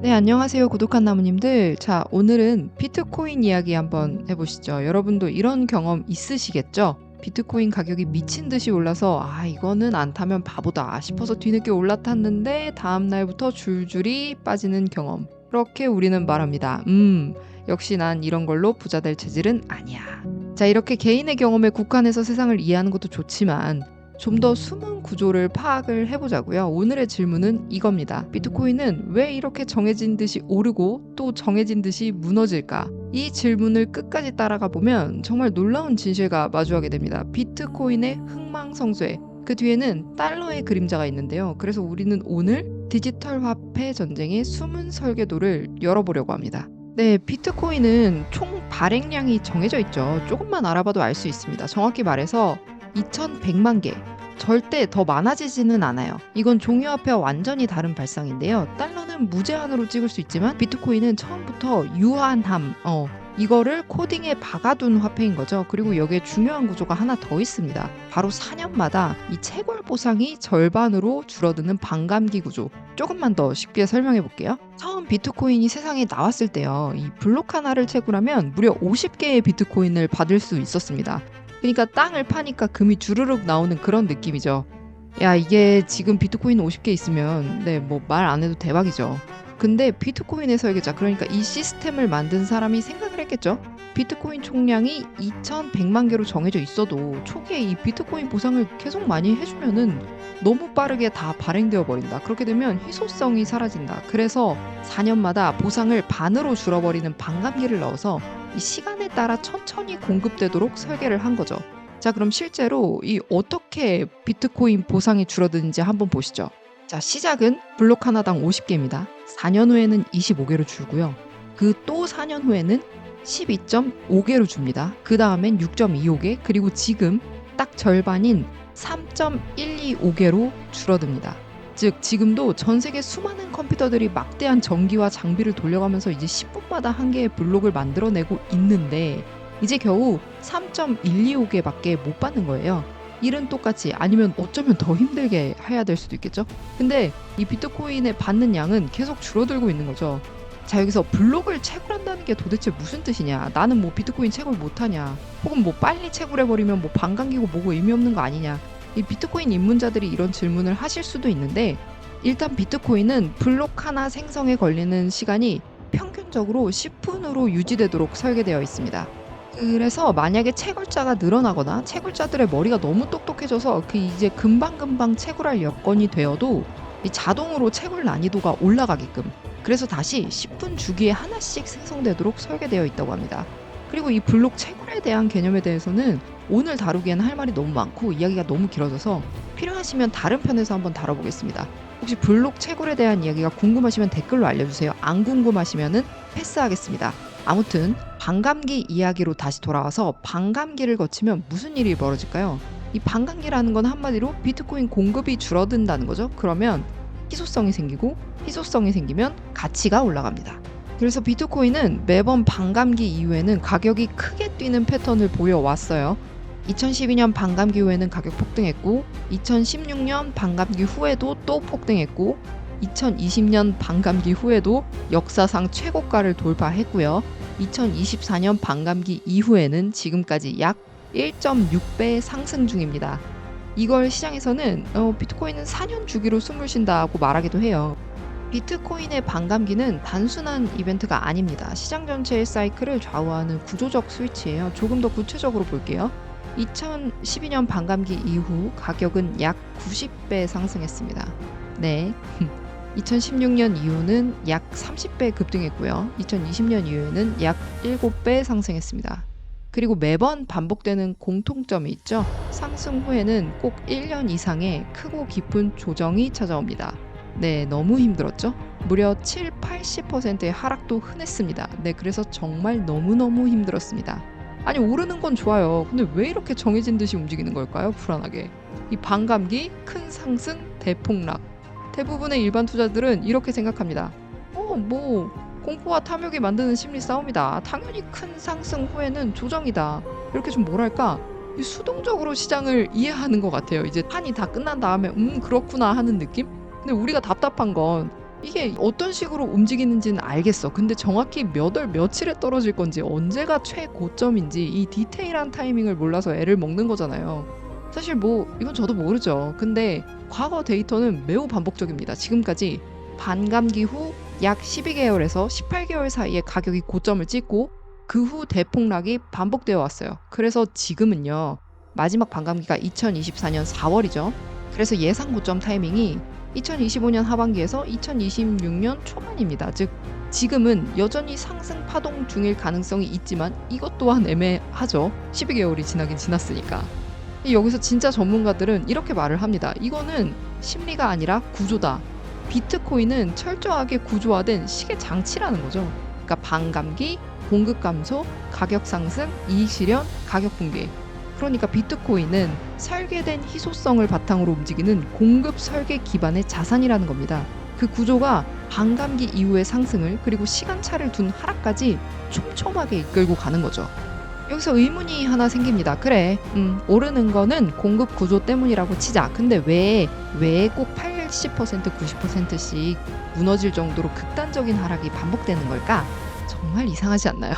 네, 안녕하세요. 구독한 나무님들. 자, 오늘은 비트코인 이야기 한번 해보시죠. 여러분도 이런 경험 있으시겠죠? 비트코인 가격이 미친 듯이 올라서 아, 이거는 안 타면 바보다 싶어서 뒤늦게 올라탔는데 다음 날부터 줄줄이 빠지는 경험. 그렇게 우리는 말합니다. 음, 역시 난 이런 걸로 부자 될 체질은 아니야. 자, 이렇게 개인의 경험에 국한해서 세상을 이해하는 것도 좋지만 좀 더 숨은 구조를 파악을 해보자고요. 오늘의 질문은 이겁니다. 비트코인은 왜 이렇게 정해진 듯이 오르고 또 정해진 듯이 무너질까? 이 질문을 끝까지 따라가 보면 정말 놀라운 진실과 마주하게 됩니다. 비트코인의 흥망성쇠. 그 뒤에는 달러의 그림자가 있는데요. 그래서 우리는 오늘 디지털 화폐 전쟁의 숨은 설계도를 열어보려고 합니다. 네, 비트코인은 총 발행량이 정해져 있죠. 조금만 알아봐도 알 수 있습니다. 정확히 말해서 2,100만 개. 절대 더 많아지지는 않아요. 이건 종이화폐와 완전히 다른 발상인데요. 달러는 무제한으로 찍을 수 있지만 비트코인은 처음부터 유한함, 어, 이거를 코딩에 박아둔 화폐인 거죠. 그리고 여기에 중요한 구조가 하나 더 있습니다. 바로 4년마다 이 채굴 보상이 절반으로 줄어드는 반감기 구조. 조금만 더 쉽게 설명해 볼게요. 처음 비트코인이 세상에 나왔을 때요. 이 블록 하나를 채굴하면 무려 50개의 비트코인을 받을 수 있었습니다. 그러니까 땅을 파니까 금이 주르륵 나오는 그런 느낌이죠. 야, 이게 지금 비트코인 50개 있으면 네, 뭐 말 안 해도 대박이죠. 근데 비트코인의 설계자, 그러니까 이 시스템을 만든 사람이 생각을 했겠죠. 비트코인 총량이 2,100만 개로 정해져 있어도 초기에 이 비트코인 보상을 계속 많이 해주면은 너무 빠르게 다 발행되어 버린다. 그렇게 되면 희소성이 사라진다. 그래서 4년마다 보상을 반으로 줄어버리는 반감기를 넣어서 이 시간에 따라 천천히 공급되도록 설계를 한 거죠. 자, 그럼 실제로 이 어떻게 비트코인 보상이 줄어드는지 한번 보시죠. 자, 시작은 블록 하나당 50개입니다. 4년 후에는 25개로 줄고요. 그 또 4년 후에는 12.5개로 줍니다. 그 다음엔 6.25개, 그리고 지금 딱 절반인 3.125개로 줄어듭니다. 즉 지금도 전 세계 수많은 컴퓨터들이 막대한 전기와 장비를 돌려가면서 이제 10분마다 한 개의 블록을 만들어내고 있는데 이제 겨우 3.125개밖에 못 받는 거예요. 일은 똑같이 아니면 어쩌면 더 힘들게 해야 될 수도 있겠죠. 근데 이 비트코인에 받는 양은 계속 줄어들고 있는 거죠. 자 여기서 블록을 채굴한다는 게 도대체 무슨 뜻이냐? 나는 뭐 비트코인 채굴 못하냐? 혹은 뭐 빨리 채굴해버리면 뭐 반감기고 뭐고 의미 없는 거 아니냐? 이 비트코인 입문자들이 이런 질문을 하실 수도 있는데 일단 비트코인은 블록 하나 생성에 걸리는 시간이 평균적으로 10분으로 유지되도록 설계되어 있습니다. 그래서 만약에 채굴자가 늘어나거나 채굴자들의 머리가 너무 똑똑해져서 그 이제 금방금방 채굴할 여건이 되어도 이 자동으로 채굴 난이도가 올라가게끔 그래서 다시 10분 주기에 하나씩 생성되도록 설계되어 있다고 합니다. 그리고 이 블록 채굴에 대한 개념에 대해서는 오늘 다루기에는 할 말이 너무 많고 이야기가 너무 길어져서 필요하시면 다른 편에서 한번 다뤄보겠습니다. 혹시 블록 채굴에 대한 이야기가 궁금하시면 댓글로 알려주세요. 안 궁금하시면은 패스하겠습니다. 아무튼 반감기 이야기로 다시 돌아와서 반감기를 거치면 무슨 일이 벌어질까요? 이 반감기라는 건 한마디로 비트코인 공급이 줄어든다는 거죠. 그러면 희소성이 생기고 희소성이 생기면 가치가 올라갑니다. 그래서 비트코인은 매번 반감기 이후에는 가격이 크게 뛰는 패턴을 보여왔어요. 2012년 반감기 후에는 가격 폭등했고 2016년 반감기 후에도 또 폭등했고 2020년 반감기 후에도 역사상 최고가를 돌파했고요. 2024년 반감기 이후에는 지금까지 약 1.6배 상승 중입니다. 이걸 시장에서는 어, 비트코인은 4년 주기로 숨을 쉰다고 말하기도 해요. 비트코인의 반감기는 단순한 이벤트가 아닙니다. 시장 전체의 사이클을 좌우하는 구조적 스위치예요. 조금 더 구체적으로 볼게요. 2012년 반감기 이후 가격은 약 90배 상승했습니다. 네. 2016년 이후는 약 30배 급등했고요. 2020년 이후에는 약 7배 상승했습니다. 그리고 매번 반복되는 공통점이 있죠. 상승 후에는 꼭 1년 이상의 크고 깊은 조정이 찾아옵니다. 네, 너무 힘들었죠? 무려 7, 80%의 하락도 흔했습니다. 네, 그래서 정말 너무너무 힘들었습니다. 아니, 오르는 건 좋아요. 근데 왜 이렇게 정해진 듯이 움직이는 걸까요? 불안하게. 이 반감기, 큰 상승, 대폭락. 대부분의 일반 투자들은 이렇게 생각합니다. 어, 뭐, 공포와 탐욕이 만드는 심리 싸움이다. 당연히 큰 상승 후에는 조정이다. 이렇게 좀 뭐랄까, 이 수동적으로 시장을 이해하는 것 같아요. 이제 판이 다 끝난 다음에, 음, 그렇구나 하는 느낌? 근데 우리가 답답한 건 이게 어떤 식으로 움직이는지는 알겠어. 근데 정확히 몇 월 며칠에 떨어질 건지 언제가 최고점인지 이 디테일한 타이밍을 몰라서 애를 먹는 거잖아요. 사실 뭐 이건 저도 모르죠. 근데 과거 데이터는 매우 반복적입니다. 지금까지 반감기 후 약 12개월에서 18개월 사이에 가격이 고점을 찍고 그 후 대폭락이 반복되어 왔어요. 그래서 지금은요. 마지막 반감기가 2024년 4월이죠. 그래서 예상 고점 타이밍이 2025년 하반기에서 2026년 초반입니다. 즉 지금은 여전히 상승 파동 중일 가능성이 있지만 이것 또한 애매하죠. 12개월이 지나긴 지났으니까. 여기서 진짜 전문가들은 이렇게 말을 합니다. 이거는 심리가 아니라 구조다. 비트코인은 철저하게 구조화된 시계 장치라는 거죠. 그러니까 반감기, 공급 감소, 가격 상승, 이익 실현, 가격 붕괴. 그러니까 비트코인은 설계된 희소성을 바탕으로 움직이는 공급 설계 기반의 자산이라는 겁니다. 그 구조가 반감기 이후의 상승을 그리고 시간차를 둔 하락까지 촘촘하게 이끌고 가는 거죠. 여기서 의문이 하나 생깁니다. 그래, 음, 오르는 거는 공급 구조 때문이라고 치자. 근데 왜, 왜 꼭 80%, 90%씩 무너질 정도로 극단적인 하락이 반복되는 걸까? 정말 이상하지 않나요?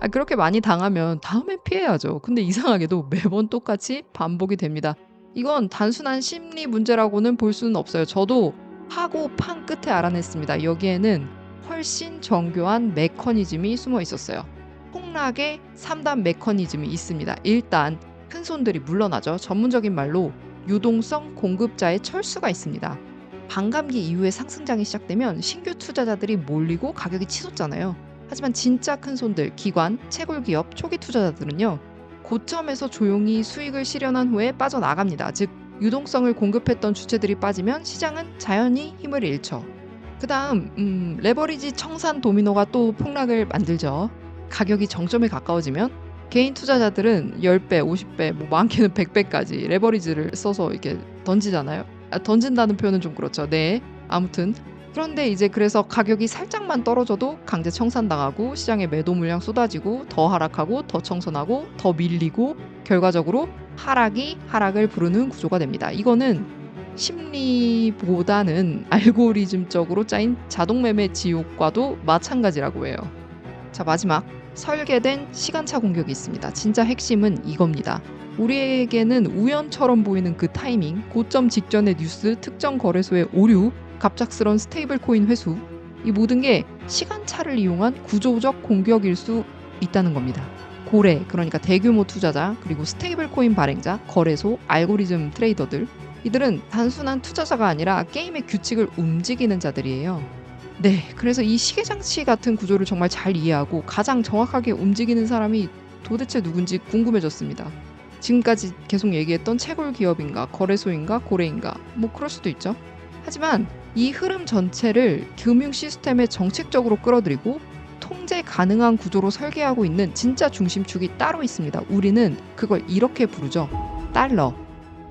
아, 그렇게 많이 당하면 다음에 피해야죠. 근데 이상하게도 매번 똑같이 반복이 됩니다. 이건 단순한 심리 문제라고는 볼 수는 없어요. 저도 하고 판 끝에 알아냈습니다. 여기에는 훨씬 정교한 메커니즘이 숨어 있었어요. 폭락의 3단 메커니즘이 있습니다. 일단 큰 손들이 물러나죠. 전문적인 말로 유동성 공급자의 철수가 있습니다. 반감기 이후에 상승장이 시작되면 신규 투자자들이 몰리고 가격이 치솟잖아요. 하지만 진짜 큰 손들, 기관, 채굴 기업, 초기 투자자들은요. 고점에서 조용히 수익을 실현한 후에 빠져나갑니다. 즉 유동성을 공급했던 주체들이 빠지면 시장은 자연히 힘을 잃죠. 그다음 음, 레버리지 청산 도미노가 또 폭락을 만들죠. 가격이 정점에 가까워지면 개인 투자자들은 10배, 50배, 뭐 많게는 100배까지 레버리지를 써서 이렇게 던지잖아요. 아, 던진다는 표현은 좀 그렇죠. 네. 아무튼 그런데 이제 그래서 가격이 살짝만 떨어져도 강제 청산당하고 시장에 매도 물량 쏟아지고 더 하락하고 더 청산하고 더 밀리고 결과적으로 하락이 하락을 부르는 구조가 됩니다. 이거는 심리보다는 알고리즘적으로 짜인 자동 매매 지옥과도 마찬가지라고 해요. 자, 마지막 설계된 시간차 공격이 있습니다. 진짜 핵심은 이겁니다. 우리에게는 우연처럼 보이는 그 타이밍, 고점 직전의 뉴스, 특정 거래소의 오류, 갑작스런 스테이블 코인 회수, 이 모든 게 시간차를 이용한 구조적 공격일 수 있다는 겁니다. 고래, 그러니까 대규모 투자자, 그리고 스테이블 코인 발행자, 거래소, 알고리즘 트레이더들, 이들은 단순한 투자자가 아니라 게임의 규칙을 움직이는 자들이에요. 네, 그래서 이 시계 장치 같은 구조를 정말 잘 이해하고 가장 정확하게 움직이는 사람이 도대체 누군지 궁금해졌습니다. 지금까지 계속 얘기했던 채굴 기업인가, 거래소인가, 고래인가, 뭐 그럴 수도 있죠. 하지만 이 흐름 전체를 금융 시스템에 정책적으로 끌어들이고 통제 가능한 구조로 설계하고 있는 진짜 중심축이 따로 있습니다. 우리는 그걸 이렇게 부르죠. 달러.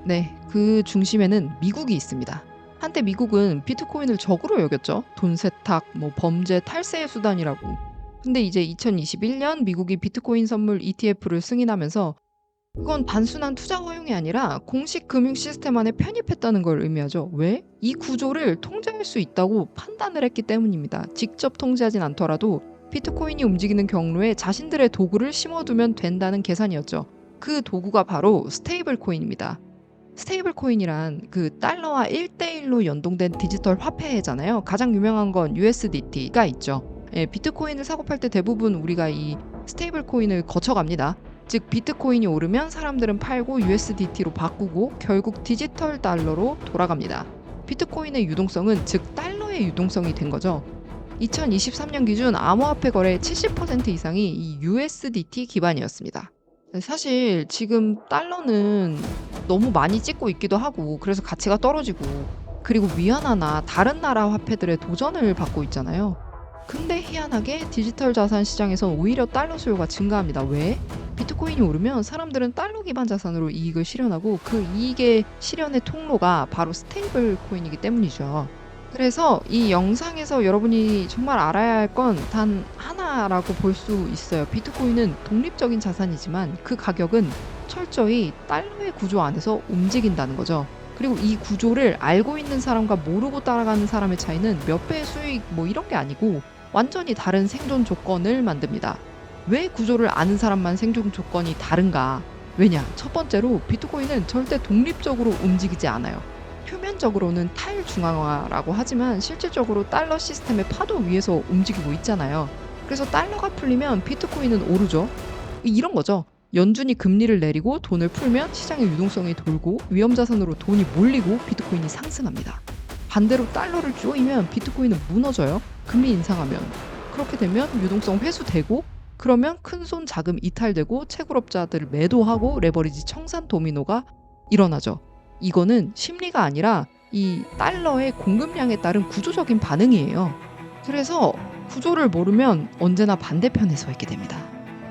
네, 그 중심에는 미국이 있습니다. 한때 미국은 비트코인을 적으로 여겼죠. 돈 세탁, 뭐 범죄 탈세의 수단이라고. 근데 이제 2021년 미국이 비트코인 선물 ETF를 승인하면서 그건 단순한 투자 허용이 아니라 공식 금융 시스템 안에 편입했다는 걸 의미하죠. 왜? 이 구조를 통제할 수 있다고 판단을 했기 때문입니다. 직접 통제하진 않더라도 비트코인이 움직이는 경로에 자신들의 도구를 심어두면 된다는 계산이었죠. 그 도구가 바로 스테이블 코인입니다. 스테이블 코인이란 그 달러와 1대1로 연동된 디지털 화폐잖아요. 가장 유명한 건 USDT가 있죠. 예, 비트코인을 사고 팔 때 대부분 우리가 이 스테이블 코인을 거쳐갑니다. 즉 비트코인이 오르면 사람들은 팔고 USDT로 바꾸고 결국 디지털 달러로 돌아갑니다. 비트코인의 유동성은 즉 달러의 유동성이 된 거죠. 2023년 기준 암호화폐 거래 70% 이상이 이 USDT 기반이었습니다. 사실 지금 달러는 너무 많이 찍고 있기도 하고 그래서 가치가 떨어지고 그리고 위안화나 다른 나라 화폐들의 도전을 받고 있잖아요. 근데 희한하게 디지털 자산 시장에선 오히려 달러 수요가 증가합니다. 왜? 비트코인이 오르면 사람들은 달러 기반 자산으로 이익을 실현하고 그 이익의 실현의 통로가 바로 스테이블 코인이기 때문이죠. 그래서 이 영상에서 여러분이 정말 알아야 할 건 단 하나라고 볼 수 있어요. 비트코인은 독립적인 자산이지만 그 가격은 철저히 달러의 구조 안에서 움직인다는 거죠. 그리고 이 구조를 알고 있는 사람과 모르고 따라가는 사람의 차이는 몇 배의 수익 뭐 이런 게 아니고 완전히 다른 생존 조건을 만듭니다. 왜 구조를 아는 사람만 생존 조건이 다른가? 왜냐? 첫 번째로 비트코인은 절대 독립적으로 움직이지 않아요. 표면적으로는 탈중앙화라고 하지만 실질적으로 달러 시스템의 파도 위에서 움직이고 있잖아요. 그래서 달러가 풀리면 비트코인은 오르죠. 이런 거죠. 연준이 금리를 내리고 돈을 풀면 시장의 유동성이 돌고 위험 자산으로 돈이 몰리고 비트코인이 상승합니다. 반대로 달러를 쪼이면 비트코인은 무너져요. 금리 인상하면. 그렇게 되면 유동성 회수되고 그러면 큰손 자금 이탈되고 채굴업자들을 매도하고 레버리지 청산 도미노가 일어나죠. 이거는 심리가 아니라 이 달러의 공급량에 따른 구조적인 반응이에요. 그래서 구조를 모르면 언제나 반대편에 서 있게 됩니다.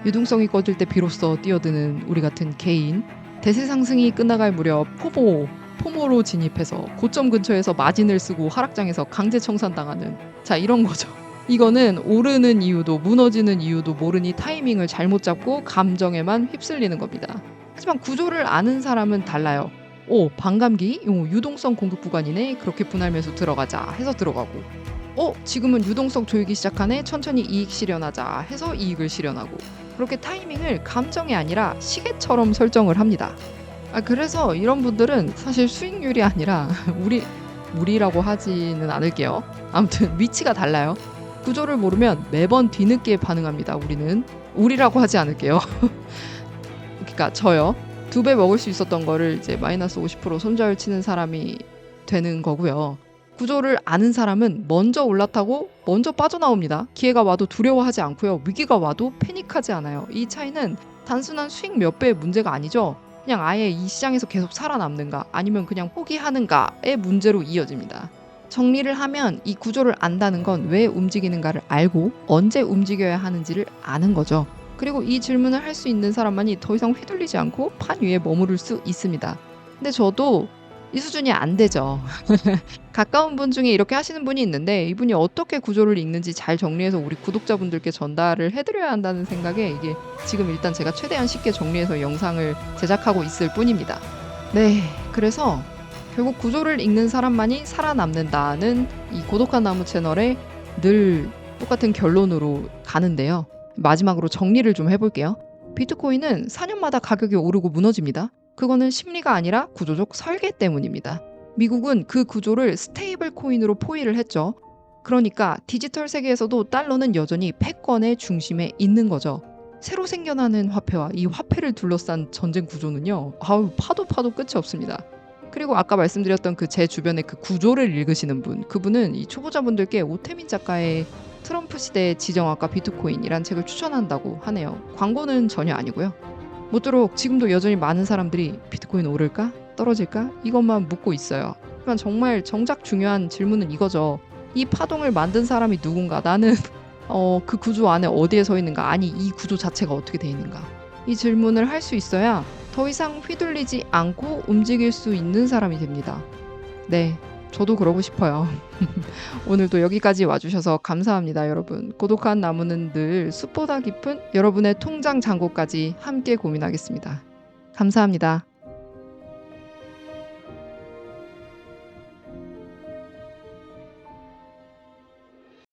유동성이 꺼질 때 비로소 뛰어드는 우리 같은 개인, 대세 상승이 끝나갈 무렵 포모, 포모로 진입해서 고점 근처에서 마진을 쓰고 하락장에서 강제 청산당하는 자 이런 거죠. 이거는 오르는 이유도 무너지는 이유도 모르니 타이밍을 잘못 잡고 감정에만 휩쓸리는 겁니다. 하지만 구조를 아는 사람은 달라요. 오 반감기 오, 유동성 공급 구간이네 그렇게 분할 매수 들어가자 해서 들어가고 어 지금은 유동성 조이기 시작하네 천천히 이익 실현하자 해서 이익을 실현하고 그렇게 타이밍을 감정이 아니라 시계처럼 설정을 합니다. 아 그래서 이런 분들은 사실 수익률이 아니라 우리 우리라고 하지는 않을게요. 아무튼 위치가 달라요. 구조를 모르면 매번 뒤늦게 반응합니다. 우리는 우리라고 하지 않을게요. 그러니까 저요. 두 배 먹을 수 있었던 거를 이제 마이너스 50% 손절 치는 사람이 되는 거고요. 구조를 아는 사람은 먼저 올라타고 먼저 빠져나옵니다. 기회가 와도 두려워하지 않고요. 위기가 와도 패닉하지 않아요. 이 차이는 단순한 수익 몇 배의 문제가 아니죠. 그냥 아예 이 시장에서 계속 살아남는가 아니면 그냥 포기하는가의 문제로 이어집니다. 정리를 하면 이 구조를 안다는 건 왜 움직이는가를 알고 언제 움직여야 하는지를 아는 거죠. 그리고 이 질문을 할 수 있는 사람만이 더 이상 휘둘리지 않고 판 위에 머무를 수 있습니다. 근데 저도 이 수준이 안 되죠. 가까운 분 중에 이렇게 하시는 분이 있는데 이분이 어떻게 구조를 읽는지 잘 정리해서 우리 구독자분들께 전달을 해드려야 한다는 생각에 이게 지금 일단 제가 최대한 쉽게 정리해서 영상을 제작하고 있을 뿐입니다. 네, 그래서 결국 구조를 읽는 사람만이 살아남는다는 이 고독한 나무 채널에 늘 똑같은 결론으로 가는데요. 마지막으로 정리를 좀 해볼게요. 비트코인은 4년마다 가격이 오르고 무너집니다. 그거는 심리가 아니라 구조적 설계 때문입니다. 미국은 그 구조를 스테이블 코인으로 포위를 했죠. 그러니까 디지털 세계에서도 달러는 여전히 패권의 중심에 있는 거죠. 새로 생겨나는 화폐와 이 화폐를 둘러싼 전쟁 구조는요. 아우 파도 파도 끝이 없습니다. 그리고 아까 말씀드렸던 그 제 주변에 그 구조를 읽으시는 분, 그분은 이 초보자분들께 오태민 작가의 트럼프 시대의 지정학과 비트코인이란 책을 추천한다고 하네요. 광고는 전혀 아니고요. 모쪼록 지금도 여전히 많은 사람들이 비트코인 오를까? 떨어질까? 이것만 묻고 있어요. 하지만 정말 정작 중요한 질문은 이거죠. 이 파동을 만든 사람이 누군가? 나는 어, 그 구조 안에 어디에 서 있는가? 아니, 이 구조 자체가 어떻게 돼 있는가? 이 질문을 할 수 있어야 더 이상 휘둘리지 않고 움직일 수 있는 사람이 됩니다. 네, 저도 그러고 싶어요. 오늘도 여기까지 와주셔서 감사합니다, 여러분. 고독한 나무는 늘 숲보다 깊은 여러분의 통장 잔고까지 함께 고민하겠습니다. 감사합니다.